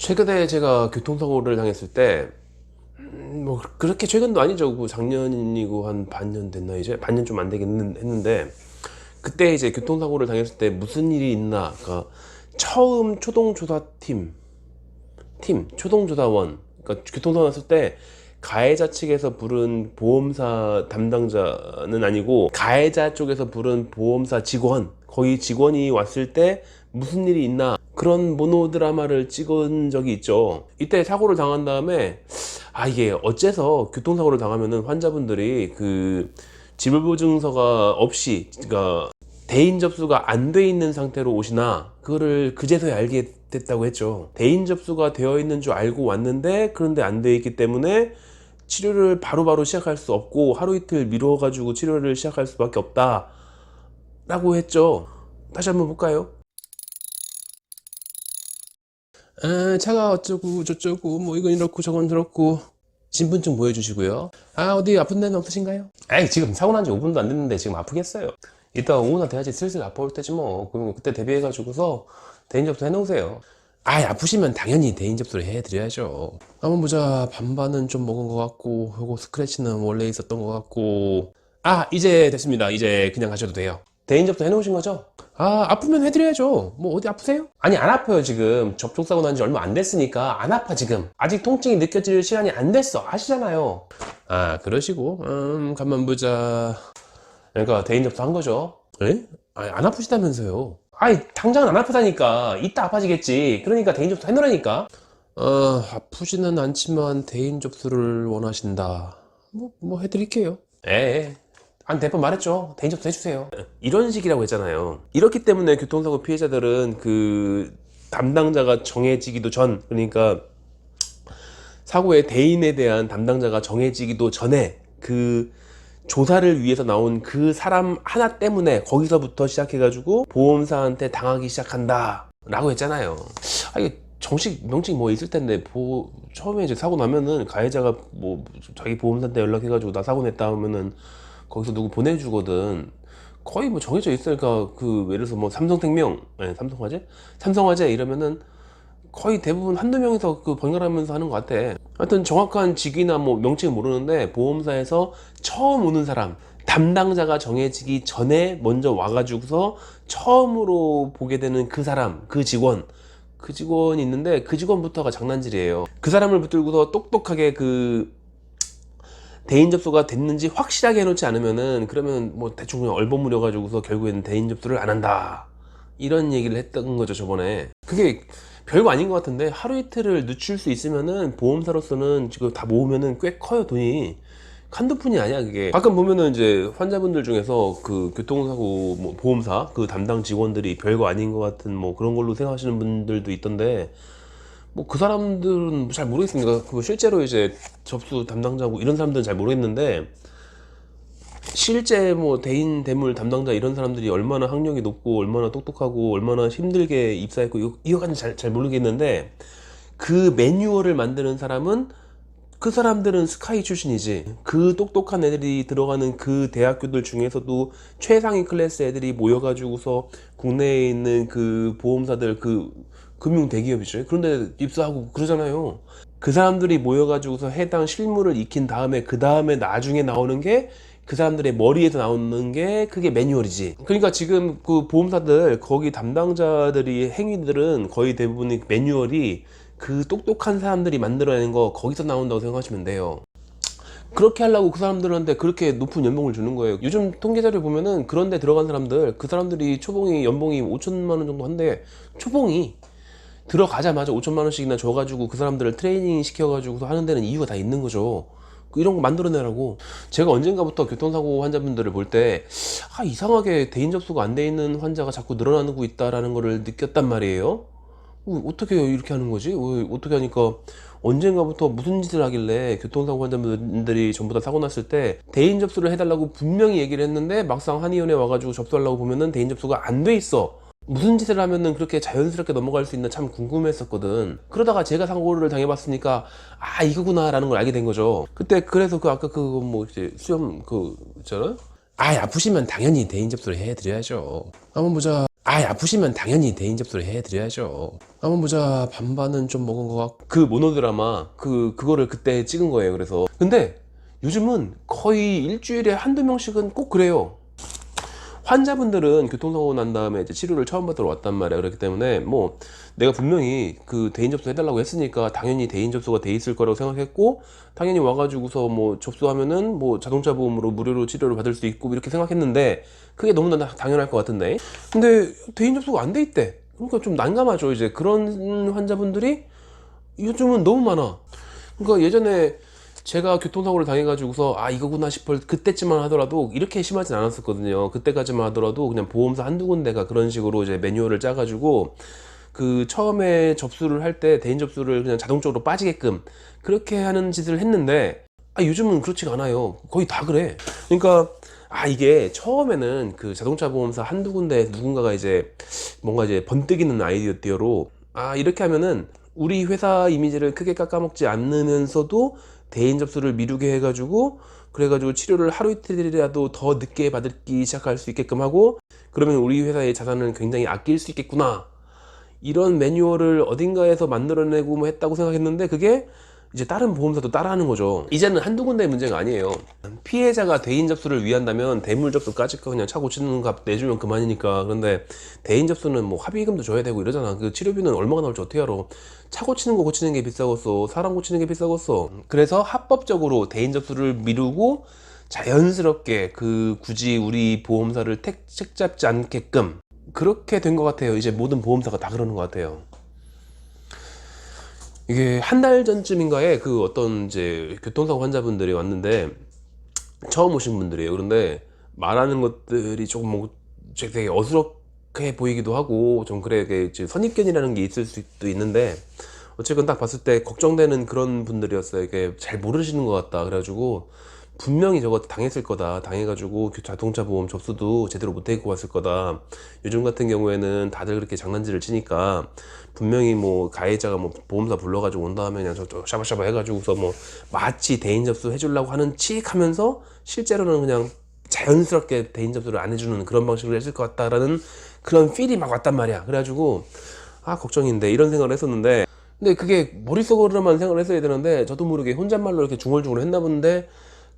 최근에 제가 교통사고를 당했을 때, 음, 뭐, 그렇게 최근도 아니죠. 그 작년이고 한 반년 됐나, 이제? 반년 좀 안 되긴 했는데, 그때 이제 교통사고를 당했을 때 무슨 일이 있나, 그러니까 처음 초동조사팀, 팀, 초동조사원, 그러니까 교통사고 났을 때, 가해자 측에서 부른 보험사 담당자는 아니고 가해자 쪽에서 부른 보험사 직원 거기 직원이 왔을 때 무슨 일이 있나 그런 모노 드라마를 찍은 적이 있죠. 이때 사고를 당한 다음에 아 이게 어째서 교통사고를 당하면은 환자분들이 그 지불보증서가 없이 그러니까 대인 접수가 안 돼 있는 상태로 오시나 그거를 그제서야 알게 됐다고 했죠. 대인 접수가 되어 있는 줄 알고 왔는데 그런데 안 돼 있기 때문에 치료를 바로바로 시작할 수 없고 하루 이틀 미뤄 가지고 치료를 시작할 수밖에 없다. 라고 했죠. 다시 한번 볼까요? 아, 차가 어쩌고 저쩌고 뭐 이건 이렇고 저건 저렇고 신분증 보여주시고요. 아 어디 아픈 데는 없으신가요? 아이 지금 사고 난 지 5분도 안 됐는데 지금 아프겠어요. 이따 오후나 돼야지 슬슬 아파올 때지 뭐. 그러면 그때 대비해 가지고서 대인 접수 해놓으세요. 아 아프시면 당연히 대인 접수를 해드려야죠. 한번 보자. 반반은 좀 먹은 것 같고 요거 스크래치는 원래 있었던 것 같고. 아 이제 됐습니다. 이제 그냥 가셔도 돼요 대인 접수 해놓으신 거죠? 아 아프면 해드려야죠. 뭐 어디 아프세요? 아니 안 아파요 지금. 접촉사고 난 지 얼마 안 됐으니까 안 아파 지금. 아직 통증이 느껴질 시간이 안 됐어. 아시잖아요. 아 그러시고. 음 가만 보자. 그러니까 대인 접수 한 거죠. 에? 아니 안 아프시다면서요? 아니 당장은 안 아프다니까. 이따 아파지겠지. 그러니까 대인 접수 해놓으라니까. 어 아프지는 않지만 대인 접수를 원하신다. 뭐 뭐 해드릴게요. 에 안 대번 말했죠. 대인 접수 해주세요. 이런 식이라고 했잖아요. 이렇기 때문에 교통사고 피해자들은 그 담당자가 정해지기도 전 그러니까 사고의 대인에 대한 담당자가 정해지기도 전에 그 조사를 위해서 나온 그 사람 하나 때문에 거기서부터 시작해가지고 보험사한테 당하기 시작한다 라고 했잖아요. 아 이게 정식 명칭 뭐 있을 텐데 보 처음에 이제 사고 나면은 가해자가 뭐 자기 보험사한테 연락해가지고 나 사고 냈다 하면은 거기서 누구 보내주거든 거의 뭐 정해져 있으니까 그 예를 들어서 뭐 삼성생명 아니 삼성화재 삼성화재 이러면은 거의 대부분 한두 명이서 그 번갈아가면서 하는 것 같아. 하여튼 정확한 직위나 뭐 명칭은 모르는데 보험사에서 처음 오는 사람 담당자가 정해지기 전에 먼저 와가지고서 처음으로 보게 되는 그 사람 그 직원 그 직원이 있는데 그 직원부터가 장난질이에요. 그 사람을 붙들고서 똑똑하게 그 대인 접수가 됐는지 확실하게 해놓지 않으면은 그러면 뭐 대충 그냥 얼버무려 가지고서 결국에는 대인 접수를 안 한다. 이런 얘기를 했던 거죠 저번에. 그게 별거 아닌 것 같은데 하루 이틀을 늦출 수 있으면은 보험사로서는 지금 다 모으면은 꽤 커요 돈이. 한두 푼이 아니야 그게. 가끔 보면은 이제 환자분들 중에서 그 교통사고 뭐 보험사 그 담당 직원들이 별거 아닌 것 같은 뭐 그런 걸로 생각하시는 분들도 있던데 뭐 그 사람들은 잘 모르겠습니다. 그 실제로 이제 접수 담당자고 이런 사람들은 잘 모르겠는데 실제 뭐 대인 대물 담당자 이런 사람들이 얼마나 학력이 높고 얼마나 똑똑하고 얼마나 힘들게 입사했고 이거 이거까지 잘, 잘 모르겠는데 그 매뉴얼을 만드는 사람은 그 사람들은 스카이 출신이지 그 똑똑한 애들이 들어가는 그 대학교들 중에서도 최상위 클래스 애들이 모여가지고서 국내에 있는 그 보험사들 그 금융 대기업이죠 그런데 입사하고 그러잖아요 그 사람들이 모여가지고서 해당 실무를 익힌 다음에 그 다음에 나중에 나오는 게 그 사람들의 머리에서 나오는 게 그게 매뉴얼이지. 그러니까 지금 그 보험사들 거기 담당자들이 행위들은 거의 대부분의 매뉴얼이 그 똑똑한 사람들이 만들어낸 거 거기서 나온다고 생각하시면 돼요. 그렇게 하려고 그 사람들한테 그렇게 높은 연봉을 주는 거예요. 요즘 통계 자료 보면은 그런데 들어간 사람들 그 사람들이 초봉이 연봉이 5천만 원 정도 한데 초봉이 들어가자마자 5천만 원씩이나 줘가지고 그 사람들을 트레이닝 시켜가지고 하는 데는 이유가 다 있는 거죠. 이런 거 만들어내라고. 제가 언젠가부터 교통사고 환자분들을 볼 때, 아, 이상하게 대인 접수가 안 돼 있는 환자가 자꾸 늘어나고 있다라는 거를 느꼈단 말이에요. 어, 어떻게 이렇게 하는 거지? 어, 어떻게 하니까 언젠가부터 무슨 짓을 하길래 교통사고 환자분들이 전부 다 사고 났을 때 대인 접수를 해달라고 분명히 얘기를 했는데 막상 한의원에 와가지고 접수하려고 보면은 대인 접수가 안 돼 있어. 무슨 짓을 하면은 그렇게 자연스럽게 넘어갈 수 있나 참 궁금했었거든. 그러다가 제가 사고를 당해봤으니까 아 이거구나 라는 걸 알게 된 거죠. 그때 그래서 그 아까 그거 뭐 이제 수염 그 있잖아. 아 아프시면 당연히 대인 접수를 해드려야죠. 한번 보자. 아 아프시면 당연히 대인 접수를 해드려야죠. 한번 보자. 반반은 좀 먹은 것 같고 그 모노드라마 그 그거를 그때 찍은 거예요. 그래서 근데 요즘은 거의 일주일에 한두 명씩은 꼭 그래요. 환자분들은 교통사고 난 다음에 이제 치료를 처음 받으러 왔단 말이야. 그렇기 때문에 뭐 내가 분명히 그 대인 접수 해달라고 했으니까 당연히 대인 접수가 돼 있을 거라고 생각했고 당연히 와가지고서 뭐 접수하면은 뭐 자동차 보험으로 무료로 치료를 받을 수 있고 이렇게 생각했는데 그게 너무나 당연할 것 같은데 근데 대인 접수가 안 돼 있대. 그러니까 좀 난감하죠. 이제 그런 환자분들이 요즘은 너무 많아. 그러니까 예전에 제가 교통사고를 당해가지고서 아 이거구나 싶을 그때쯤만 하더라도 이렇게 심하진 않았었거든요. 그때까지만 하더라도 그냥 보험사 한두 군데가 그런 식으로 이제 매뉴얼을 짜가지고 그 처음에 접수를 할 때 대인 접수를 그냥 자동적으로 빠지게끔 그렇게 하는 짓을 했는데 아 요즘은 그렇지가 않아요. 거의 다 그래. 그러니까 아 이게 처음에는 그 자동차 보험사 한두 군데 누군가가 이제 뭔가 이제 번뜩이는 아이디어로 아 이렇게 하면은 우리 회사 이미지를 크게 깎아먹지 않으면서도 대인 접수를 미루게 해가지고 그래가지고 치료를 하루 이틀이라도 더 늦게 받기 시작할 수 있게끔 하고 그러면 우리 회사의 자산을 굉장히 아낄 수 있겠구나. 이런 매뉴얼을 어딘가에서 만들어내고 뭐 했다고 생각했는데 그게 이제 다른 보험사도 따라하는 거죠. 이제는 한두 군데의 문제가 아니에요. 피해자가 대인 접수를 위한다면 대물 접수까지 그냥 차 고치는 값 내주면 그만이니까. 그런데 대인 접수는 뭐 합의금도 줘야 되고 이러잖아. 그 치료비는 얼마가 나올지 어떻게 알아? 차 고치는 거 고치는 게 비싸겠어. 사람 고치는 게 비싸겠어. 그래서 합법적으로 대인 접수를 미루고 자연스럽게 그 굳이 우리 보험사를 택, 책 잡지 않게끔 그렇게 된 것 같아요. 이제 모든 보험사가 다 그러는 것 같아요. 이게 한 달 전쯤인가에 그 어떤 이제 교통사고 환자분들이 왔는데 처음 오신 분들이에요. 그런데 말하는 것들이 조금 뭐 되게 어수룩해 보이기도 하고 좀 그래 이제 선입견이라는 게 있을 수도 있는데 어쨌건 딱 봤을 때 걱정되는 그런 분들이었어요. 이게 잘 모르시는 것 같다. 그래가지고 분명히 저거 당했을 거다. 당해가지고 그 자동차 보험 접수도 제대로 못 해고 왔을 거다. 요즘 같은 경우에는 다들 그렇게 장난질을 치니까 분명히 뭐 가해자가 뭐 보험사 불러가지고 온 다음에 그냥 저저 샤바샤바 해가지고서 뭐 마치 대인 접수 해주려고 하는 칙 하면서 실제로는 그냥 자연스럽게 대인 접수를 안 해주는 그런 방식으로 했을 것 같다라는 그런 필이 막 왔단 말이야. 그래가지고 아 걱정인데 이런 생각을 했었는데 근데 그게 머릿속으로만 생각을 했어야 되는데 저도 모르게 혼잣말로 이렇게 중얼중얼 했나 본데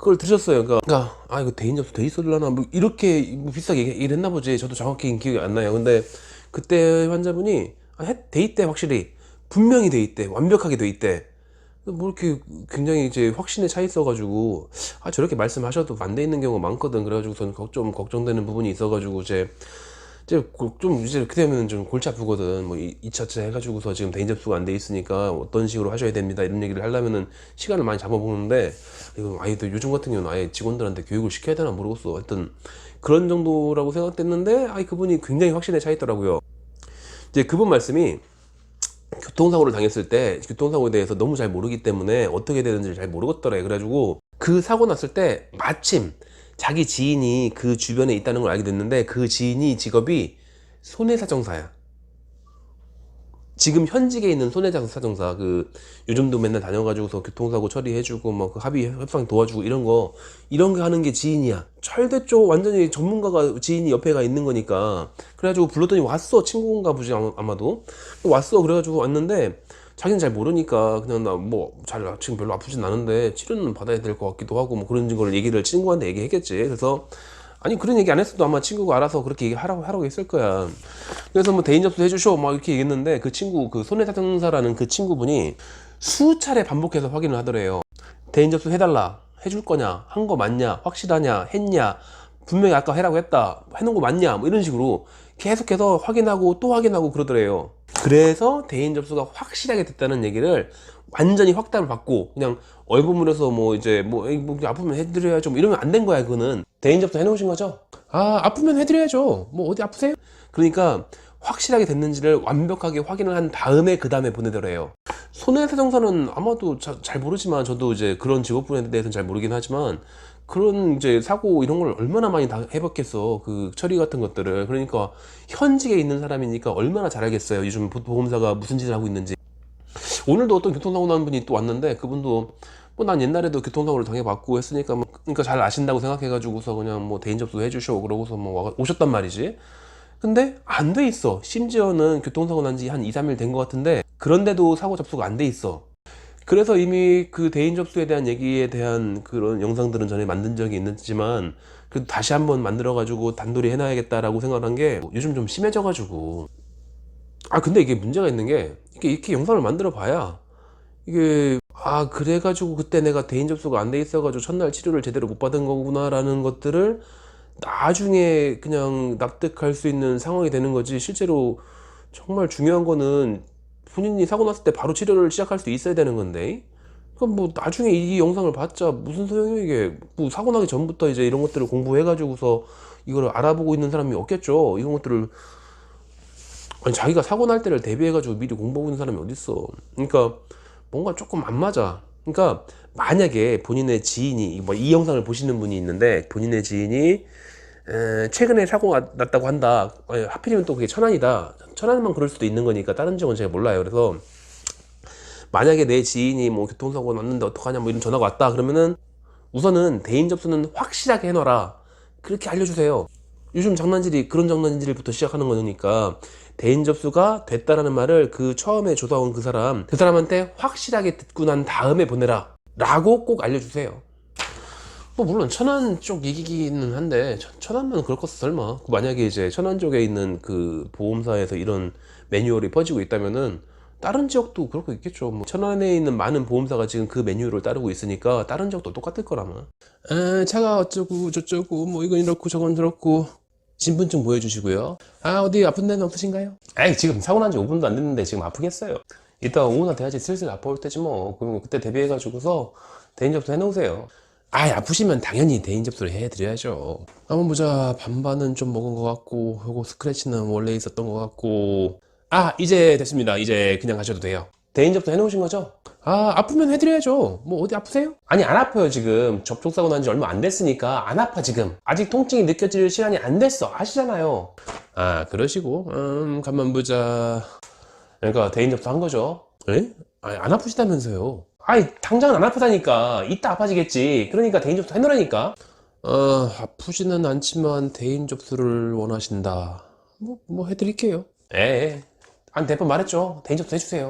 그걸 들으셨어요. 그러니까 아 이거 대인 접수 돼 있을라나 뭐 이렇게 뭐 비싸게 얘기를 했나 보지. 저도 정확히 기억이 안 나요. 근데 그때 환자분이 아, 했- 돼 있대 확실히 분명히 돼 있대 완벽하게 돼 있대. 뭐 이렇게 굉장히 이제 확신에 차 있어가지고 아 저렇게 말씀하셔도 안 돼 있는 경우가 많거든. 그래가지고 저는 걱- 좀 걱정되는 부분이 있어가지고 이제 이제 골- 좀 이제 이렇게 되면 좀 골치 아프거든. 뭐 2차 차 해가지고서 지금 대인 접수가 안 돼 있으니까 어떤 식으로 하셔야 됩니다. 이런 얘기를 하려면은 시간을 많이 잡아보는데 이거 또 요즘 같은 경우는 아예 직원들한테 교육을 시켜야 되나 모르겠어. 하여튼 그런 정도라고 생각됐는데 아이 그분이 굉장히 확신에 차 있더라고요. 이제 그분 말씀이 교통사고를 당했을 때 교통사고에 대해서 너무 잘 모르기 때문에 어떻게 되는지 잘 모르겠더래. 그래가지고 그 사고 났을 때 마침 자기 지인이 그 주변에 있다는 걸 알게 됐는데 그 지인이 직업이 손해사정사야. 지금 현직에 있는 손해사정사 그 요즘도 맨날 다녀가지고서 교통사고 처리해주고 뭐 그 합의 협상 도와주고 이런 거 이런 거 하는 게 지인이야. 철대 쪽 완전히 전문가가 지인이 옆에가 있는 거니까 그래가지고 불렀더니 왔어 친구인가 보지 아마- 아마도 왔어 그래가지고 왔는데 자기는 잘 모르니까 그냥 나 뭐 잘 지금 별로 아프진 않은데 치료는 받아야 될 것 같기도 하고 뭐 그런 걸 얘기를 친구한테 얘기했겠지. 그래서 아니 그런 얘기 안 했어도 아마 친구가 알아서 그렇게 얘기하라고 하라고 했을 거야. 그래서 뭐 대인 접수 해주쇼 막 이렇게 얘기했는데 그 친구 그 손해사정사라는 그 친구분이 수차례 반복해서 확인을 하더래요. 대인 접수 해달라 해줄 거냐 한 거 맞냐 확실하냐 했냐 분명히 아까 해라고 했다 해놓은 거 맞냐 뭐 이런 식으로 계속해서 확인하고 또 확인하고 그러더래요. 그래서 대인 접수가 확실하게 됐다는 얘기를 완전히 확답을 받고 그냥 얼버무려서 뭐 이제 뭐, 뭐 아프면 해드려야죠 뭐 이러면 안 된 거야 그거는 대인 접수 해놓으신 거죠? 아 아프면 해드려야죠 뭐 어디 아프세요? 그러니까 확실하게 됐는지를 완벽하게 확인을 한 다음에 그 다음에 보내더래요 손해사정사는 아마도 자- 잘 모르지만 저도 이제 그런 직업군에 대해서는 잘 모르긴 하지만 그런 이제 사고 이런 걸 얼마나 많이 다 해봤겠어 그 처리 같은 것들을 그러니까 현직에 있는 사람이니까 얼마나 잘 알겠어요 요즘 보- 보험사가 무슨 짓을 하고 있는지 오늘도 어떤 교통사고 난 분이 또 왔는데 그분도 뭐 난 옛날에도 교통사고를 당해봤고 했으니까 뭐 그러니까 잘 아신다고 생각해가지고서 그냥 뭐 대인 접수 해주셔 그러고서 뭐 와- 오셨단 말이지 근데 안 돼 있어. 심지어는 교통사고 난 지 한 2, 3일 된 것 같은데 그런데도 사고 접수가 안 돼 있어. 그래서 이미 그 대인 접수에 대한 얘기에 대한 그런 영상들은 전에 만든 적이 있지만 그 다시 한번 만들어 가지고 단돌이 해놔야겠다라고 생각을 한게 요즘 좀 심해져 가지고. 아 근데 이게 문제가 있는 게 이게 이렇게 영상을 만들어 봐야 이게 아 그래 가지고 그때 내가 대인 접수가 안 돼 있어 가지고 첫날 치료를 제대로 못 받은 거구나라는 것들을 나중에 그냥 납득할 수 있는 상황이 되는 거지 실제로 정말 중요한 거는 본인이 사고 났을 때 바로 치료를 시작할 수 있어야 되는 건데. 그럼 뭐 나중에 이 영상을 봤자 무슨 소용이야 이게? 뭐 사고 나기 전부터 이제 이런 것들을 공부해 가지고서 이걸 알아보고 있는 사람이 없겠죠. 이런 것들을 아니 자기가 사고 날 때를 대비해 가지고 미리 공부하고 있는 사람이 어딨어. 그러니까 뭔가 조금 안 맞아. 그러니까 만약에 본인의 지인이 뭐 이 영상을 보시는 분이 있는데 본인의 지인이 에, 최근에 사고가 났다고 한다. 에, 하필이면 또 그게 천안이다. 천안만 그럴 수도 있는 거니까 다른 지역은 제가 몰라요. 그래서 만약에 내 지인이 뭐 교통사고 났는데 어떡하냐 뭐 이런 전화가 왔다 그러면은 우선은 대인 접수는 확실하게 해놔라. 그렇게 알려주세요. 요즘 장난질이 그런 장난질부터 시작하는 거니까 대인 접수가 됐다라는 말을 그 처음에 조사온 그 사람 그 사람한테 확실하게 듣고 난 다음에 보내라 라고 꼭 알려주세요 뭐 물론 천안 쪽 얘기기는 한데 천- 천안만 그럴 것 설마. 만약에 이제 천안 쪽에 있는 그 보험사에서 이런 매뉴얼이 퍼지고 있다면은 다른 지역도 거 있겠죠. 뭐 천안에 있는 많은 보험사가 지금 그 매뉴얼을 따르고 있으니까 다른 지역도 똑같을 거라마. 에, 차가 어쩌고 저쩌고 뭐 이건 이렇고 저건 저렇고. 신분증 보여주시고요. 아 어디 아픈 데는 없으신가요? 아이 지금 사고 난 지 5분도 안 됐는데 지금 아프겠어요. 이따 오후나 돼야지 슬슬 아파올 때지 뭐. 그럼 그때 대비해 가지고서 대인 접수 해놓으세요 아 아프시면 당연히 대인 접수를 해드려야죠. 한번 보자. 반반은 좀 먹은 것 같고 요거 스크래치는 원래 있었던 것 같고. 아 이제 됐습니다. 이제 그냥 가셔도 돼요. 대인 접수 해놓으신 거죠? 아 아프면 해드려야죠. 뭐 어디 아프세요? 아니 안 아파요 지금. 접촉사고 난 지 얼마 안 됐으니까 안 아파 지금. 아직 통증이 느껴질 시간이 안 됐어. 아시잖아요. 아 그러시고. 음 가만 보자. 그러니까 대인 접수 한 거죠. 에? 아니 안 아프시다면서요 아니 당장은 안 아프다니까. 이따 아파지겠지. 그러니까 대인 접수 해놓으라니까. 어 아프지는 않지만 대인 접수를 원하신다. 뭐 뭐 해드릴게요. 예, 예. 한 대번 말했죠. 대인 접수 해주세요